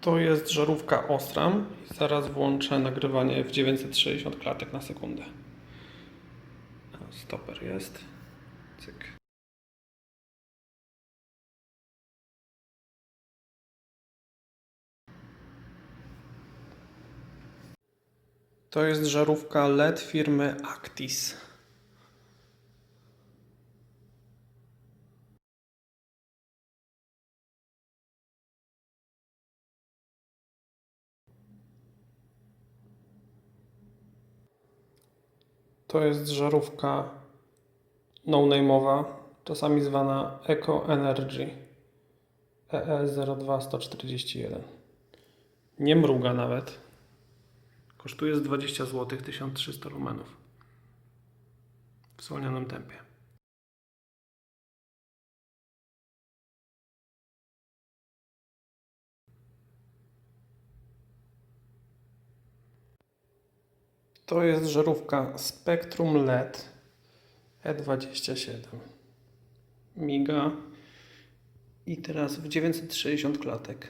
To jest żarówka Osram. Zaraz włączę nagrywanie w 960 klatek na sekundę. Stoper jest. Cyk. To jest żarówka LED firmy Actis. To jest żarówka no-name'owa, czasami zwana Eco Energy E EE02141. Nie mruga nawet. Kosztuje z 20 zł 1300 lumenów. W zwolnionym tempie. To jest żarówka Spectrum LED E27. Miga. I teraz w 960 klatek.